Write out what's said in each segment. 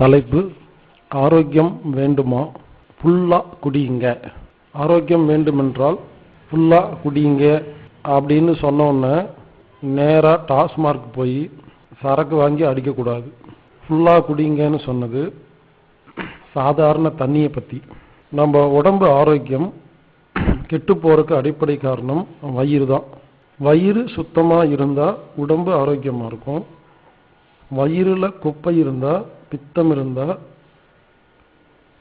தலைப்பு ஆரோக்கியம் வேண்டுமா? ஃபுல்லாக குடியுங்க. ஆரோக்கியம் வேண்டுமென்றால் ஃபுல்லாக குடியுங்க. அப்படின்னு சொன்னோன்னே நேராக டாஸ்மார்க் போய் சரக்கு வாங்கி அடிக்கக்கூடாது. ஃபுல்லாக குடிங்கன்னு சொன்னது சாதாரண தண்ணியை பற்றி நம்ம உடம்பு ஆரோக்கியம் கெட்டு போறதுக்கு அடிப்படை காரணம் வயிறு தான். வயிறு சுத்தமாக இருந்தால் உடம்பு ஆரோக்கியமாக இருக்கும். வயிறில் குப்பை இருந்தால் பித்தம் இருந்தால்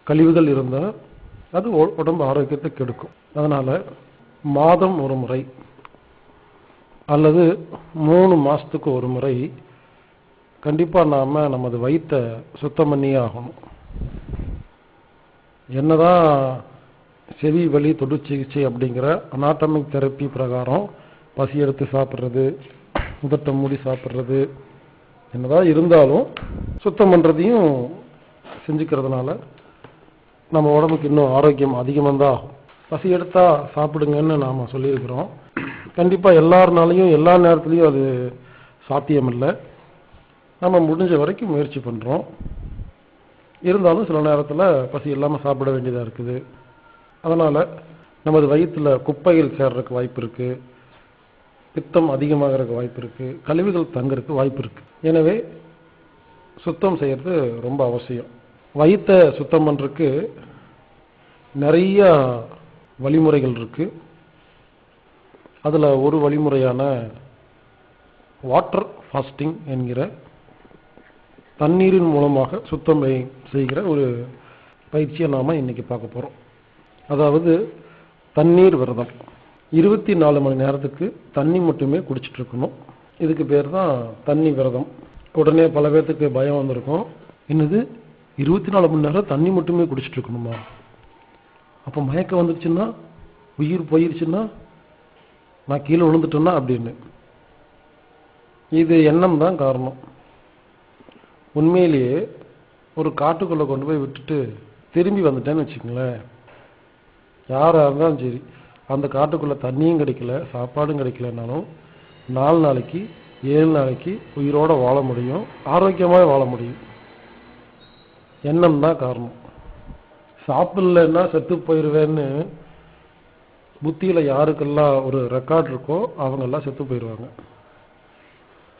கழிவுகள் இருந்தால் அது உடம்பு ஆரோக்கியத்தை கெடுக்கும். அதனால் மாதம் ஒரு முறை அல்லது மூணு மாதத்துக்கு ஒரு முறை கண்டிப்பாக நாம் நமது வயிற்றை சுத்தம் பண்ணியே ஆகணும். என்னதான் செவி வலி தொடு சிகிச்சை அப்படிங்கிற அனாட்டமிக் தெரப்பி பிரகாரம் பசி எடுத்து சாப்பிட்றது உதட்டை மூடி சாப்பிட்றது என்னதான் இருந்தாலும் சுத்தம் பண்ணுறதையும் செஞ்சுக்கிறதுனால நம்ம உடம்புக்கு இன்னும் ஆரோக்கியம் அதிகமாக தான் ஆகும். பசி எடுத்தால் சாப்பிடுங்கன்னு நாம் சொல்லியிருக்கிறோம். கண்டிப்பாக எல்லாருனாலையும் எல்லா நேரத்துலையும் அது சாத்தியமில்லை. நம்ம முடிஞ்ச வரைக்கும் முயற்சி பண்ணுறோம் இருந்தாலும் சில நேரத்தில் பசி இல்லாமல் சாப்பிட வேண்டியதாக இருக்குது. அதனால் நமது வயிற்றில் குப்பைகள் சேர்றதுக்கு வாய்ப்பு இருக்குது பித்தம் அதிகமாகிறதுக்கு வாய்ப்பு இருக்குது கழிவுகள் தங்குறதுக்கு வாய்ப்பு இருக்குது எனவே சுத்தம் செய்கிறது ரொம்ப அவசியம். வயிற்றை சுத்தம் பண்ணுறதுக்கு நிறைய வழிமுறைகள் இருக்குது அதில் ஒரு வழிமுறையான வாட்டர் ஃபாஸ்டிங் என்கிற தண்ணீரின் மூலமாக சுத்தம் செய்கிற ஒரு பயிற்சியை நாம் இன்றைக்கி பார்க்க போகிறோம் அதாவது தண்ணீர் விரதம். இருபத்தி நாலு மணி நேரத்துக்கு தண்ணி மட்டுமே குடிச்சிட்டு இருக்கணும் இதுக்கு பேர் தான் தண்ணி விரதம். உடனே பல பேர்த்துக்கு பயம் வந்திருக்கும். என்னது? இருபத்தி நாலு மணி நேரம் தண்ணி மட்டுமே குடிச்சிட்டு இருக்கணுமா அப்போ மயக்கம் வந்துருச்சுன்னா உயிர் போயிருச்சுன்னா நான் கீழே விழுந்துட்டேன்னா அப்படின்னு. இது எண்ணம் தான் காரணம். உண்மையிலேயே ஒரு காட்டுக்குள்ளே கொண்டு போய் விட்டுட்டு திரும்பி வந்துட்டேன்னு வச்சுக்கங்களேன். யாராக இருந்தாலும் சரி. அந்த காட்டுக்குள்ளே தண்ணியும் கிடைக்கல சாப்பாடும் கிடைக்கலனாலும் நாலு நாளைக்கு ஏழு நாளைக்கு உயிரோடு வாழ முடியும் ஆரோக்கியமாக வாழ முடியும். எண்ணம் தான் காரணம். சாப்பிடலன்னா செத்து போயிடுவேன்னு புத்தியில் யாருக்கெல்லாம் ஒரு ரெக்கார்ட் இருக்கோ அவங்கெல்லாம் செத்து போயிடுவாங்க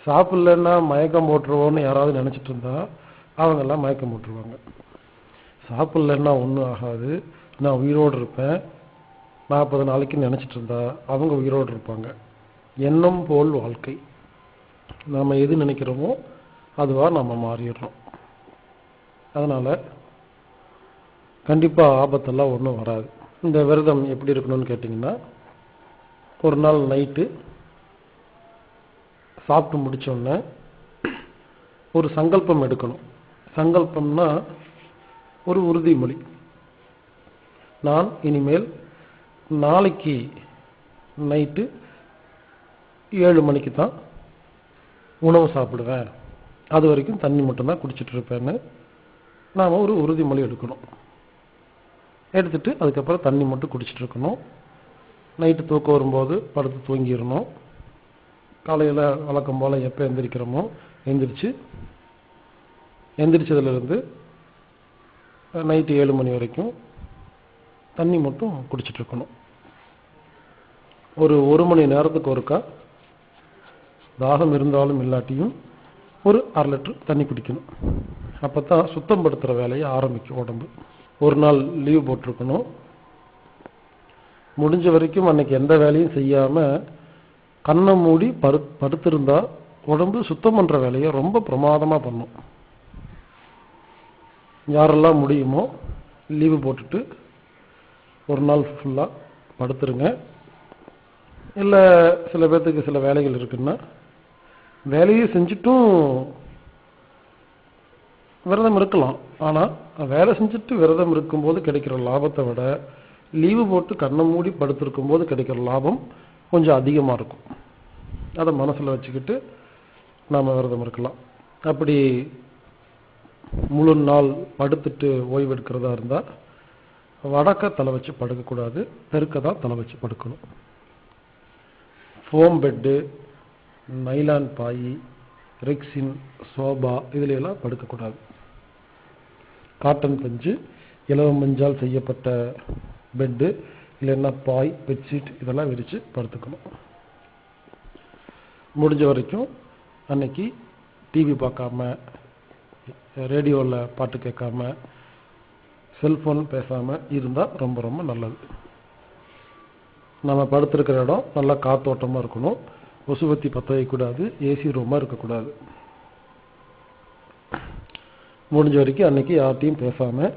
சாப்பிடலன்னா மயக்கம் போட்டுருவோன்னு யாராவது நினச்சிட்டு இருந்தா அவங்கெல்லாம் மயக்கம் போட்டுருவாங்க. சாப்பிடலன்னா ஒன்றும் ஆகாது. நான் உயிரோடு இருப்பேன். நாற்பது நாளைக்கு நினச்சிட்டு இருந்தா அவங்க உயிரோடு இருப்பாங்க. எண்ணம் போல் வாழ்க்கை. நாம் எது நினைக்கிறோமோ அதுவாக நம்ம மாறிடுறோம். அதனால் கண்டிப்பாக ஆபத்தெல்லாம் ஒன்றும் வராது. இந்த விரதம் எப்படி இருக்கணும்னு கேட்டிங்கன்னா ஒரு நாள் நைட்டு சாப்பிட்டு முடித்தோடனே ஒரு சங்கல்பம் எடுக்கணும். சங்கல்பம்னா ஒரு உறுதிமொழி. நான் இனிமேல் நாளைக்கு நைட்டு ஏழு மணிக்கு தான் உணவு சாப்பிடுவேன். அது வரைக்கும் தண்ணி மட்டும்தான் குடிச்சிட்டு இருப்பேன்னு நாம் ஒரு உறுதிமொழி எடுக்கணும். எடுத்துட்டு அதுக்கப்புறம் தண்ணி மட்டும் குடிச்சிட்டு இருக்கணும். நைட்டு தூக்கம் வரும்போது படுத்து தூங்கிடணும். காலையில் வழக்கம் போல் எப்போ எந்திரிக்கிறோமோ எந்திரிச்சு எந்திரிச்சதுலேருந்து நைட்டு ஏழு மணி வரைக்கும் தண்ணி மட்டும் குடிச்சிட்டு இருக்கணும் ஒரு ஒரு மணி நேரத்துக்கு ஒருக்கா தாகம் இருந்தாலும் இல்லாட்டியும் ஒரு அரை லிட்டர் தண்ணி குடிக்கணும். அப்போ தான் சுத்தம் படுத்துகிற வேலையை ஆரம்பிக்கும் உடம்பு. ஒரு நாள் லீவ் போட்டிருக்கணும். முடிஞ்ச வரைக்கும் அன்னைக்கு எந்த வேலையும் செய்யாமல் கண்ணை மூடி படு படுத்திருந்தா உடம்பு சுத்தம் பண்ணுற வேலையை ரொம்ப பிரமாதமாக பண்ணும். யாரெல்லாம் முடியுமோ லீவு போட்டுட்டு ஒரு நாள் ஃபுல்லாக படுத்துருங்க. இல்லை சில பேர்த்துக்கு சில வேலைகள் இருக்குன்னா வேலையை செஞ்சுட்டும் விரதம் இருக்கலாம். ஆனால் வேலை செஞ்சுட்டு விரதம் இருக்கும்போது கிடைக்கிற லாபத்தை விட லீவு போட்டு கண்ணை மூடி படுத்திருக்கும் போது கிடைக்கிற லாபம் கொஞ்சம் அதிகமாக இருக்கும். அதை மனசில் வச்சுக்கிட்டு நாம் விரதம் இருக்கலாம். அப்படி முழு நாள் படுத்துட்டு ஓய்வெடுக்கிறதா இருந்தால் வடக்க தலை வச்சு படுக்கக்கூடாது தெற்க தான் தலை வச்சு படுக்கணும். ஃபோம் பெட்டு நைலான் பாய் ரெக்ஸின் சோபா இதுலையெல்லாம் படுக்கக்கூடாது. காட்டன் பஞ்சு இலவ மஞ்சால் செய்யப்பட்ட பெட்டு இல்லைன்னா பாய் பெட்ஷீட் இதெல்லாம் விரித்து படுத்துக்கணும். முடிஞ்ச வரைக்கும் அன்னைக்கு டிவி பார்க்காம ரேடியோவில் பாட்டு கேட்காம செல்ஃபோன் பேசாமல் இருந்தால் ரொம்ப ரொம்ப நல்லது. நம்ம படுத்திருக்கிற இடம் நல்லா காத்தோட்டமாக இருக்கணும். கொசுவத்தி பற்ற வைக்கக்கூடாது ஏசி ரூமாக இருக்கக்கூடாது. முடிஞ்ச வரைக்கும் அன்னைக்கு யார்ட்டையும் பேசாமல்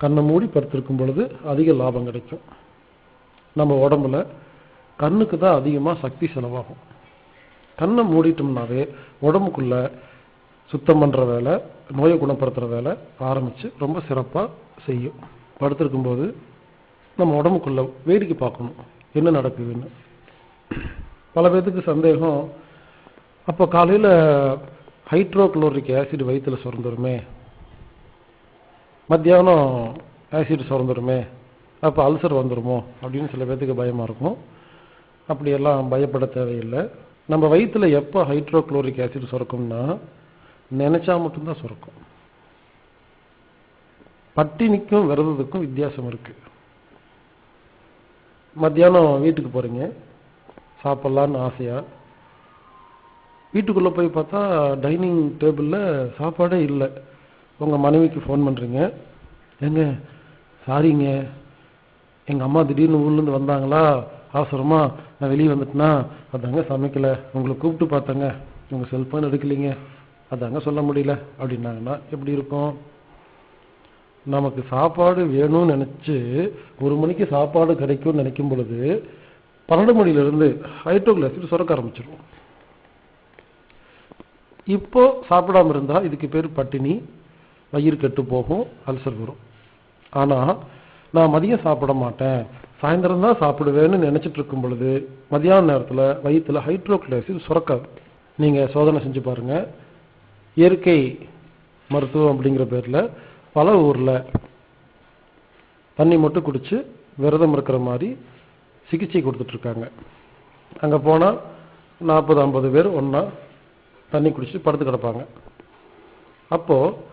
கண்ணை மூடி படுத்திருக்கும் பொழுது அதிக லாபம் கிடைக்கும். நம்ம உடம்புல கண்ணுக்கு தான் அதிகமாக சக்தி செலவாகும். கண்ணை மூடிட்டோம்னாவே உடம்புக்குள்ள சுத்தம் பண்ணுற வேலை நோயை குணப்படுத்துகிற வேலை ஆரம்பித்து ரொம்ப சிறப்பாக செய்யும். படுத்திருக்கும்போது நம்ம உடம்புக்குள்ள வேடிக்கை பார்க்கணும். என்ன நடக்குதுன்னு. பல பேர்த்துக்கு சந்தேகம் அப்போ காலையில் ஹைட்ரோக்ளோரிக் ஆசிட் வயிற்றில் சுரந்துருமே. மத்தியானம் ஆசிட் சுரந்துருமே. அப்போ அல்சர் வந்துடுமோ அப்படின்னு சில பேர்த்துக்கு பயமாக இருக்கும். அப்படியெல்லாம் பயப்பட தேவையில்லை. நம்ம வயிற்றுல எப்போ ஹைட்ரோக்ளோரிக் ஆசிட் சுரக்கும்னா நினைச்சா மட்டும்தான் சுரக்கும். பட்டினிக்கும் விரதத்துக்கும் வித்தியாசம் இருக்கு. மத்தியானம் வீட்டுக்கு போறீங்க. சாப்பிட்லான்னு ஆசையா? வீட்டுக்குள்ளே போய் பார்த்தா டைனிங் டேபிளில் சாப்பாடே இல்லை. உங்கள் மனைவிக்கு ஃபோன் பண்ணுறீங்க ஏங்க சாரிங்க. எங்கள் அம்மா திடீர்னு ஊர்லேருந்து வந்தாங்களா? அவசரமாக நான் வெளியே வந்துட்டேனா? அதாங்க சமைக்கலை. உங்களை கூப்பிட்டு பார்த்தேங்க. உங்கள் செல்ஃபோன் எடுக்கலைங்க. அதாங்க சொல்ல முடியல. அப்படின்னாங்கன்னா எப்படி இருக்கும்? நமக்கு சாப்பாடு வேணும்னு நினச்சி ஒரு மணிக்கு சாப்பாடு கிடைக்கும்னு நினைக்கும் பொழுது பன்னெண்டு மணிலேருந்து ஹைட்ரோகிளாசிட் சுரக்க ஆரம்பிச்சிடும் இப்போ சாப்பிடாம இருந்தால் இதுக்கு பேர் பட்டினி வயிறு கெட்டு போகும் அல்சர் வரும். ஆனால் நான் மதியம் சாப்பிட மாட்டேன். சாயந்தரம் தான் சாப்பிடுவேன்னு நினச்சிட்டு இருக்கும் பொழுது மதியான நேரத்தில் வயிற்றுல ஹைட்ரோக்ளைசிஸ் சுரக்காது. நீங்கள் சோதனை செஞ்சு பாருங்க. இயற்கை மருத்துவம் அப்படிங்கிற பேரில் பல ஊரில் தண்ணி மட்டும் குடித்து விரதம் இருக்கிற மாதிரி சிகிச்சை கொடுத்துட்ருக்காங்க அங்கே போனால் நாற்பது ஐம்பது பேர் ஒன்றா தண்ணி குடிச்சிட்டு படுத்து கிடப்பாங்க. அப்போது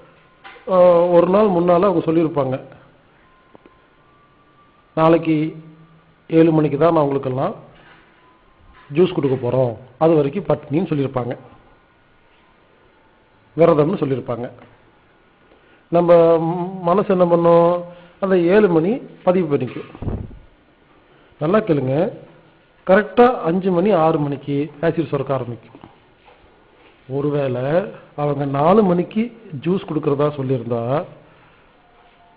ஒரு நாள் முன்னால் அவங்க சொல்லியிருப்பாங்க. நாளைக்கு ஏழு மணிக்கு தான் நான் அவங்களுக்கெல்லாம் ஜூஸ் கொடுக்க போகிறோம் அது வரைக்கும் பட்னின்னு சொல்லியிருப்பாங்க. விரதம்னு சொல்லியிருப்பாங்க. நம்ம மனசு என்ன பண்ணோம்? அந்த ஏழு மணி பதிவு பண்ணிக்கும் நல்லா கேளுங்க. கரெக்டாக அஞ்சு மணி ஆறு மணிக்கு ஆசிட் சுரக்க ஆரம்பிக்கும். ஒருவேளை அவங்க நாலு மணிக்கு ஜூஸ் கொடுக்குறதா சொல்லியிருந்தா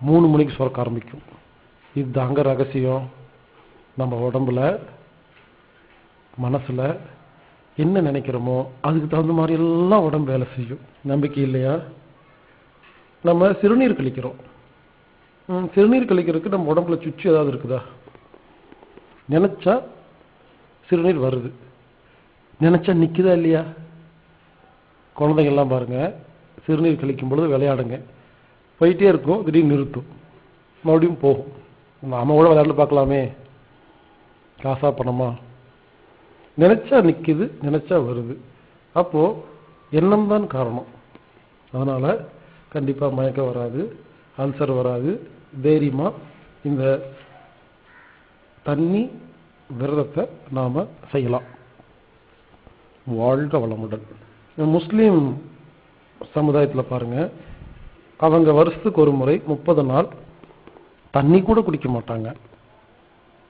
மூணு மணிக்கு சுரக்க ஆரம்பிக்கும். இதுதாங்க ரகசியம். நம்ம உடம்புல மனசில் என்ன நினைக்கிறோமோ அதுக்கு தகுந்த மாதிரி எல்லாம் உடம்பு வேலை செய்யும். நம்பிக்கை இல்லையா? நம்ம சிறுநீர் கழிக்கிறோம். சிறுநீர் கழிக்கிறதுக்கு நம்ம உடம்புல சுச்சு ஏதாவது இருக்குதா? நினச்சா சிறுநீர் வருது. நினச்சா நிற்குதா இல்லையா? குழந்தைங்க எல்லாம் பாருங்க சிறுநீர் கழிக்கும் பொழுது விளையாடுங்க. போயிட்டே இருக்கும் திடீர்னு நிறுத்தும். மறுபடியும் போகும். நாம கூட விளையாட்டு பார்க்கலாமே. காசா பணமா? நினைச்சா நிற்கிது நினைச்சா வருது. அப்போ எண்ணம் தான் காரணம். அதனால கண்டிப்பாக மயக்கம் வராது அல்சர் வராது தைரியமாக இந்த தண்ணி விரதத்தை நாம செய்யலாம். வாழ்க வளமுடன். முஸ்லீம் சமுதாயத்தில் பாருங்க அவங்க வருஷத்துக்கு ஒரு முறை முப்பது நாள் தண்ணி கூட குடிக்க மாட்டாங்க.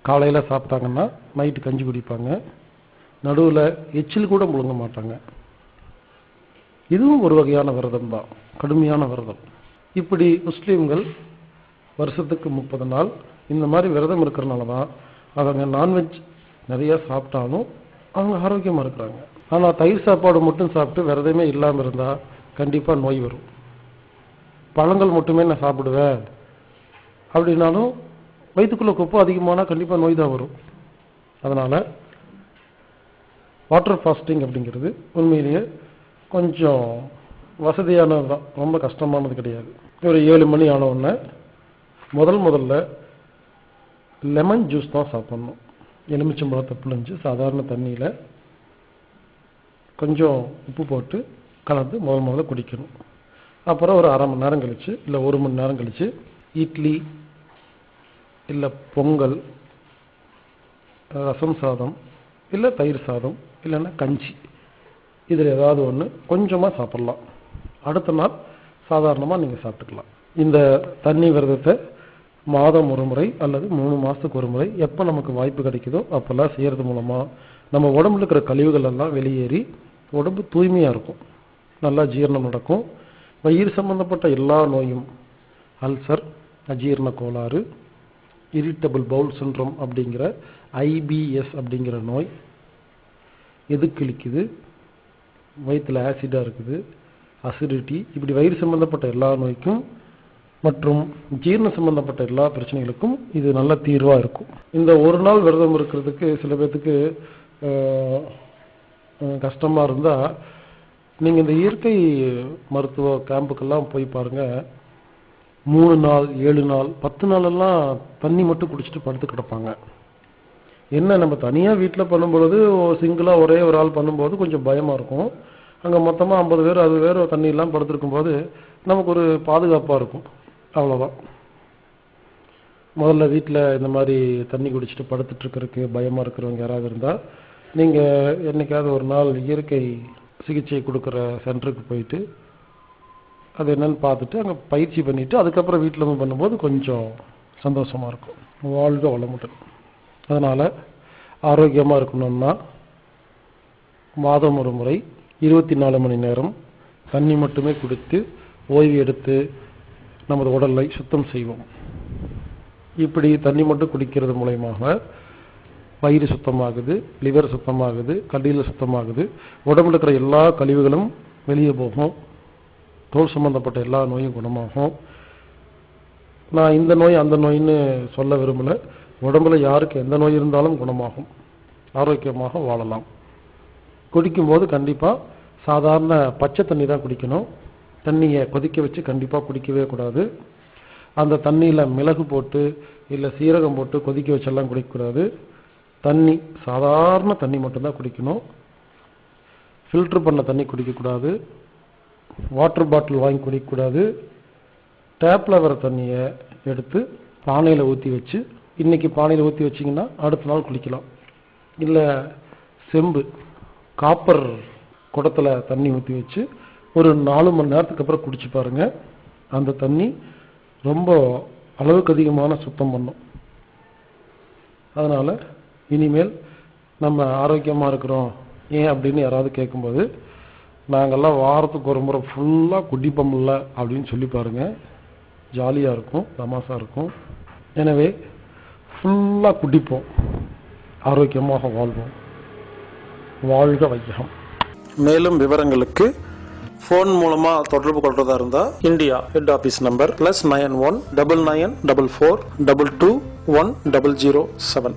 காலையில் சாப்பிட்டாங்கன்னா நைட்டு கஞ்சி குடிப்பாங்க. நடுவில் எச்சில் கூட முழுங்க மாட்டாங்க. இதுவும் ஒரு வகையான விரதம் தான். கடுமையான விரதம். இப்படி முஸ்லீம்கள் வருஷத்துக்கு முப்பது நாள் இந்த மாதிரி விரதம் இருக்கிறனால தான் அவங்க நான்வெஜ் நிறையா சாப்பிட்டாலும் அவங்க ஆரோக்கியமாக இருக்கிறாங்க. ஆனால் தயிர் சாப்பாடு மட்டும் சாப்பிட்டு விரதமே இல்லாமல் இருந்தால் கண்டிப்பாக நோய் வரும். பழங்கள் மட்டுமே நான் சாப்பிடுவேன் அப்படின்னாலும் வயிற்றுக்குள்ளே கொப்பு அதிகமானால் கண்டிப்பாக நோய் தான் வரும். அதனால் வாட்டர் ஃபாஸ்டிங் அப்படிங்கிறது உண்மையிலேயே கொஞ்சம் வசதியானது தான் ரொம்ப கஷ்டமானது கிடையாது. ஒரு ஏழு மணி ஆனவுடனே முதல் முதல்ல லெமன் ஜூஸ் தான் சாப்பிட்ணும். எலுமிச்சம்பழத்தை புழிஞ்சு சாதாரண தண்ணியில் கொஞ்சம் உப்பு போட்டு கலந்து முதல் முதல்ல குடிக்கணும். அப்புறம் ஒரு அரை மணி நேரம் கழித்து இல்லை ஒரு மணி நேரம் கழித்து இட்லி இல்லை பொங்கல் ரசம் சாதம் இல்லை தயிர் சாதம் இல்லைன்னா கஞ்சி. இதில் ஏதாவது ஒன்று கொஞ்சமாக சாப்பிட்லாம். அடுத்த நாள் சாதாரணமாக நீங்கள் சாப்பிட்டுக்கலாம். இந்த தண்ணி விரதத்தை மாதம் ஒரு முறை அல்லது மூணு மாதத்துக்கு ஒரு முறை எப்போ நமக்கு வாய்ப்பு கிடைக்குதோ அப்போல்லாம் செய்கிறது மூலமாக நம்ம உடம்புல இருக்கிற கழிவுகள் எல்லாம் வெளியேறி உடம்பு தூய்மையாக இருக்கும். நல்லா ஜீரணம் நடக்கும். வயிறு சம்பந்தப்பட்ட எல்லா நோயும் அல்சர் அஜீரண கோளாறு இரிட்டபிள் பவுல் சின்ரம் அப்படிங்கிற ஐபிஎஸ் அப்படிங்கிற நோய் எது கிழிக்குது வயிற்றில் ஆசிடாக இருக்குது. அசிடிட்டி இப்படி வயிறு சம்பந்தப்பட்ட எல்லா நோய்க்கும் மற்றும் ஜீரண சம்பந்தப்பட்ட எல்லா பிரச்சனைகளுக்கும் இது நல்ல தீர்வாக இருக்கும். இந்த ஒரு நாள் விரதம் இருக்கிறதுக்கு சில பேர்த்துக்கு கஷ்டமாக இருந்தால் நீங்கள் இந்த இயற்கை மருத்துவ கேம்புக்கெல்லாம் போய் பாருங்கள் மூணு நாள் ஏழு நாள் பத்து நாளெல்லாம் தண்ணி மட்டும் குடிச்சிட்டு படுத்து கிடப்பாங்க. என்ன நம்ம தனியாக வீட்டில் பண்ணும்பொழுது சிங்கிளாக ஒரே ஒரு ஆள் பண்ணும்போது கொஞ்சம் பயமாக இருக்கும். அங்கே மொத்தமாக ஐம்பது பேர் அது பேர் தண்ணியெல்லாம் படுத்துருக்கும் போது நமக்கு ஒரு பாதுகாப்பாக இருக்கும். அவ்வளோதான் முதல்ல வீட்டில் இந்த மாதிரி தண்ணி குடிச்சிட்டு படுத்துட்ருக்கிறதுக்கு பயமாக இருக்கிறவங்க யாராவது இருந்தால் நீங்கள் என்னைக்காவது ஒரு நாள் இயற்கை சிகிச்சை கொடுக்குற சென்டருக்கு போயிட்டு அது என்னன்னு பார்த்துட்டு அங்கே பயிற்சி பண்ணிவிட்டு அதுக்கப்புறம் வீட்டில் வந்து பண்ணும்போது கொஞ்சம் சந்தோஷமாக இருக்கும். வாழ்க வளமுடன். அதனால் ஆரோக்கியமாக இருக்கணும்னா மாதம் ஒரு முறை இருபத்தி நாலு மணி நேரம் தண்ணி மட்டுமே குடித்து ஓய்வு எடுத்து நமது உடலை சுத்தம் செய்வோம். இப்படி தண்ணி மட்டும் குடிக்கிறது மூலயமாக வயிறு சுத்தமாகுது லிவர் சுத்தமாகுது கல்லீரல் சுத்தமாகுது உடம்புல இருக்கிற எல்லா கழிவுகளும் வெளியே போகும். தோல் சம்பந்தப்பட்ட எல்லா நோயும் குணமாகும். நான் இந்த நோய் அந்த நோயின்னு சொல்ல விரும்பலை. உடம்புல யாருக்கு எந்த நோய் இருந்தாலும் குணமாகும். ஆரோக்கியமாக வாழலாம். குடிக்கும்போது கண்டிப்பாக சாதாரண பச்சை தண்ணி தான் குடிக்கணும். தண்ணியை கொதிக்க வச்சு கண்டிப்பாக குடிக்கவே கூடாது. அந்த தண்ணியில் மிளகு போட்டு இல்லை சீரகம் போட்டு கொதிக்க வச்செல்லாம் குடிக்கக்கூடாது. தண்ணி சாதாரண தண்ணி மட்டும்தான் குடிக்கணும். ஃபில்ட்ரு பண்ண தண்ணி குடிக்கக்கூடாது. வாட்டர் பாட்டில் வாங்கி குடிக்கக்கூடாது. டேப்பில் வர தண்ணியை எடுத்து பானையில் ஊற்றி வச்சு இன்றைக்கி பானையில் ஊற்றி வச்சிங்கன்னா அடுத்த நாள் குளிக்கலாம். இல்லை செம்பு காப்பர் குடத்தில் தண்ணி ஊற்றி வச்சு ஒரு நாலு மணி நேரத்துக்கு அப்புறம் குடிச்சு பாருங்கள் அந்த தண்ணி ரொம்ப அளவுக்கு அதிகமான சுத்தம் பண்ணும். அதனால் இனிமேல் நம்ம ஆரோக்கியமாக இருக்கிறோம். ஏன் அப்படின்னு யாராவது கேட்கும்போது நாங்கள்லாம் வாரத்துக்கு ஒரு முறை ஃபுல்லாக குடிப்போம்ல அப்படின்னு சொல்லி பாருங்கள் ஜாலியாக இருக்கும் தமாசாக இருக்கும். எனவே ஃபுல்லாக குடிப்போம். ஆரோக்கியமாக வாழ்வோம். வாழ்க வையகம். மேலும் விவரங்களுக்கு ஃபோன் மூலமாக தொடர்பு கொள்றதா இருந்தால் India head office number plus nine one double nine double four double two one double zero seven